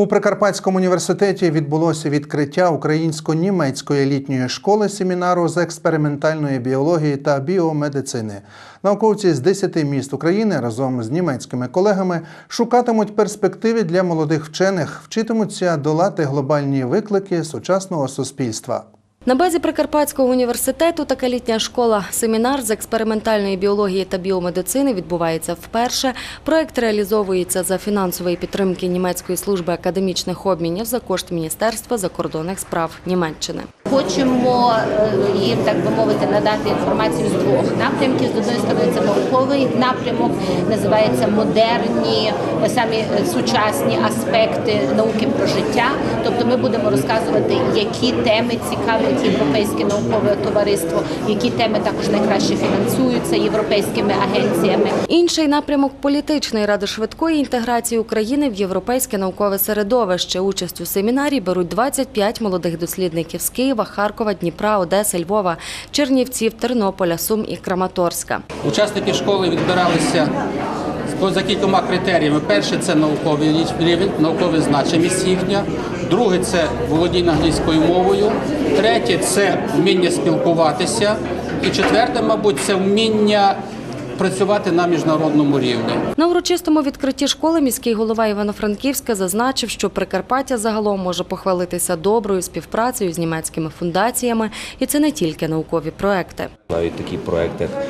У Прикарпатському університеті відбулося відкриття українсько-німецької літньої школи семінару з експериментальної біології та біомедицини. Науковці з 10 міст України разом з німецькими колегами шукатимуть перспективи для молодих вчених, вчитимуться долати глобальні виклики сучасного суспільства. На базі Прикарпатського університету така літня школа семінар з експериментальної біології та біомедицини відбувається вперше. Проект реалізовується за фінансової підтримки німецької служби академічних обмінів за кошт Міністерства закордонних справ Німеччини. Хочемо е, їм, так би мовити, надати інформацію з двох напрямків. З одної сторони, це науковий напрямок, називається модерні, е, самі е, сучасні аспекти науки про життя. Тобто ми будемо розказувати, які теми цікавлять європейське наукове товариство, які теми також найкраще фінансуються європейськими агенціями. Інший напрямок політичний ради швидкої інтеграції України в європейське наукове середовище. Участь у семінарі беруть 25 молодих дослідників з Києва, Харкова, Дніпра, Одеси, Львова, Чернівців, Тернополя, Сум і Краматорська. Учасники школи відбиралися за кількома критеріями. Перше це науковий рівень, наукова значимість їхня. Друге це володіння англійською мовою. Третє це вміння спілкуватися. І четверте, мабуть, це вміння працювати на міжнародному рівні. На урочистому відкритті школи міський голова Івано-Франківська зазначив, що Прикарпаття загалом може похвалитися доброю співпрацею з німецькими фундаціями, і це не тільки наукові проекти. Навіть такі проекти е,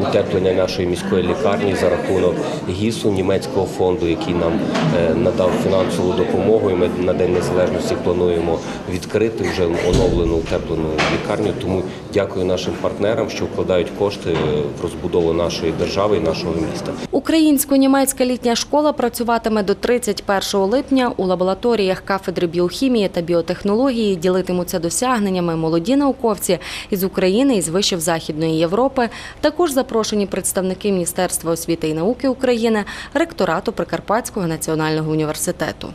утеплення нашої міської лікарні за рахунок ГІСу німецького фонду, який нам е, надав фінансову допомогу. І ми на День Незалежності плануємо відкрити вже оновлену утеплену лікарню. Тому дякую нашим партнерам, що вкладають кошти в розбудову нашої держави і нашого міста. Українсько-німецька літня школа працюватиме до 31 липня. У лабораторіях кафедри біохімії та біотехнології ділитимуться досягненнями молоді науковці із України і з вишів Західної Європи. Також запрошені представники Міністерства освіти і науки України, ректорату Прикарпатського національного університету.